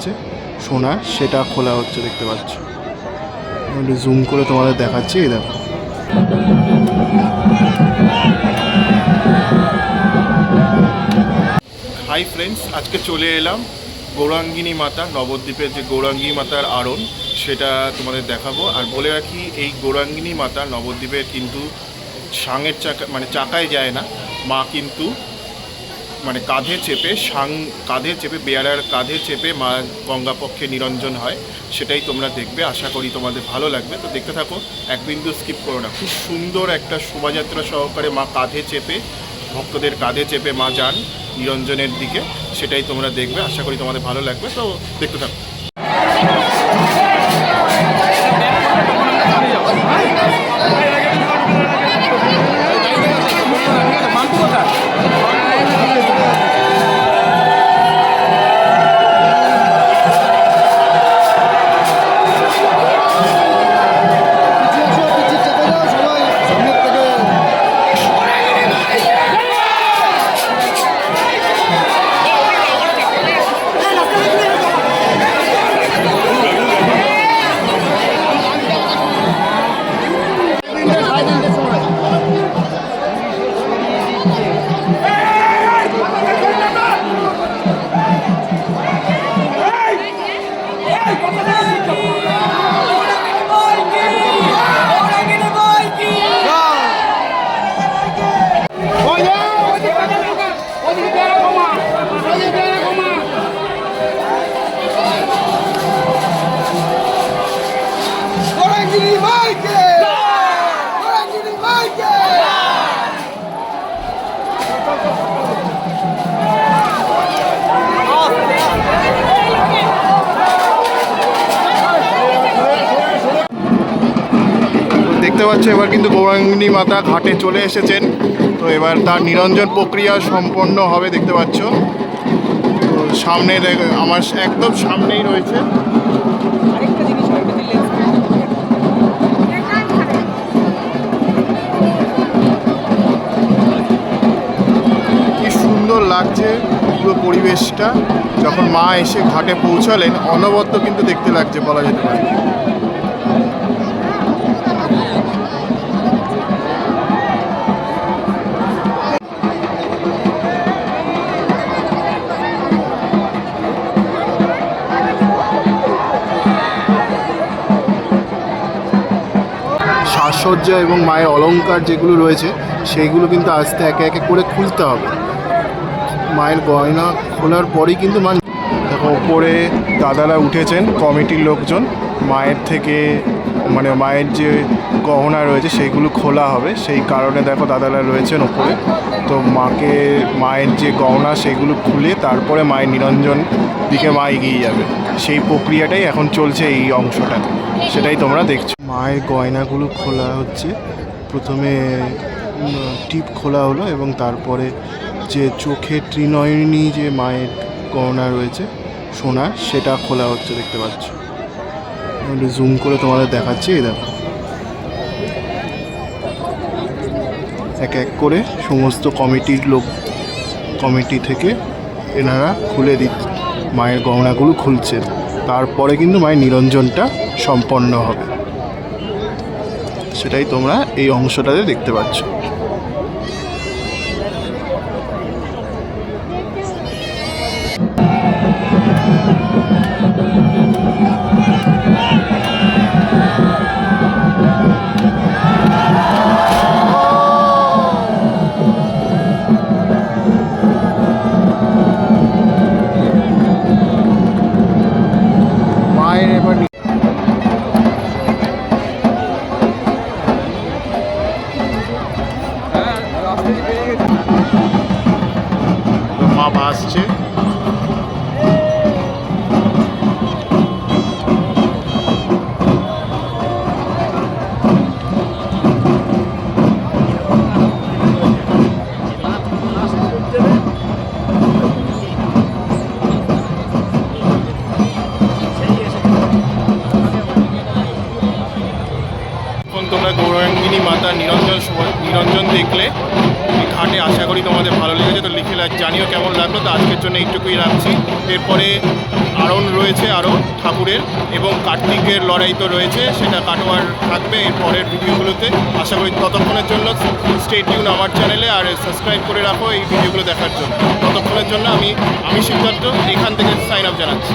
রয়েছে। সোনা, সেটা খোলা হচ্ছে, দেখতে পাচ্ছ। একটু জুম করে তোমাদের দেখাচ্ছি, এই দেখো। হাই ফ্রেন্ডস আজকে চলে এলাম গৌরাঙ্গিনী মাতা, নবদ্বীপের যে গৌরাঙ্গিনী মাতার আড়ন সেটা তোমাদের দেখাবো। আর বলে রাখি, এই গৌরাঙ্গিনী মাতা নবদ্বীপের কিন্তু সাঙের চাকা মানে চাকায় যায় না, মা কিন্তু মানে কাঁধে চেপে সাং কাঁধে চেপে বেয়ারার কাঁধে চেপে মা গঙ্গাপক্ষে নিরঞ্জন হয়, সেটাই তোমরা দেখবে। আশা করি তোমাদের ভালো লাগবে। তো দেখতে থাকো, এক বিন্দু স্কিপ করো না। খুব সুন্দর একটা শোভাযাত্রা সহকারে মা কাঁধে চেপে, ভক্তদের কাঁধে চেপে মা যান নিরঞ্জনের দিকে, সেটাই তোমরা দেখবে। আশা করি তোমাদের ভালো লাগবে। তো দেখতে থাকো। দেখতে পাচ্ছ এবার কিন্তু গৌরাঙ্গিনী মাতা ঘাটে চলে এসেছেন। তো এবার তার নিরঞ্জন প্রক্রিয়া সম্পন্ন হবে দেখতে পাচ্ছ। তো সামনে দেখ- আমার একদম সামনেই রয়েছে। কি সুন্দর লাগছে পুরো পরিবেশটা। যখন মা এসে ঘাটে পৌঁছালেন অনবদ্য কিন্তু দেখতে লাগছে বলা যেতে পারে। সাজসজ্জা এবং মায়ের অলংকার যেগুলো রয়েছে, সেইগুলো কিন্তু আস্তে একে একে করে খুলতে হবে। মায়ের গয়না খোলার পরেই কিন্তু মা দেখো, ওপরে দাদারা উঠেছেন, কমিটির লোকজন। মায়ের থেকে মানে মায়ের যে গহনা রয়েছে, সেইগুলো খোলা হবে। সেই কারণে দেখো, দাদারা রয়েছেন ওপরে। তো মাকে, মায়ের যে গহনা, সেগুলো খুলে তারপরে মায়ের নিরঞ্জন দিকে মা এগিয়ে যাবে। সেই প্রক্রিয়াটাই এখন চলছে এই অংশটাতে। সেটাই তোমরা দেখছ। মায়ের গয়নাগুলো খোলা হচ্ছে। প্রথমে টিপ খোলা হলো এবং তারপরে যে চোখে ত্রিনয়নী যে মায়ের গয়না রয়েছে সোনা সেটা খোলা হচ্ছে দেখতে পাচ্ছ। জুম করে তোমাদের দেখাচ্ছি, এই দেখো। এক এক করে সমস্ত কমিটির লোক, কমিটি থেকে এনারা খুলে দিচ্ছে। মায়ের গহনাগুলো খুলছে। তারপরে কিন্তু মায়ের নিরঞ্জনটা সম্পন্ন হবে। সেটাই তোমরা এই অংশটাতে দেখতে পাচ্ছ। গৌরাঙ্গিনী মাতা নিরঞ্জন নিরঞ্জন দেখলে। ঘাটে আশা করি তোমাদের ভালো লেগেছে। তো তাহলে জানিও কেমন লাগল। তো আজকের জন্য এইটুকুই রাখছি। এরপরে আরণ রয়েছে আরও ঠাকুরের এবং কার্তিকের লড়াই তো রয়েছে, সেটা কাটোয়ার থাকবে এরপরের ভিডিওগুলোতে। আশা করি ততক্ষণের জন্য স্টেট টিউন আমার চ্যানেলে আর সাবস্ক্রাইব করে রাখো এই ভিডিওগুলো দেখার জন্য। ততক্ষণের জন্য আমি আমি সিদ্ধার্থ, এখান থেকে সাইন আপ জানাচ্ছি।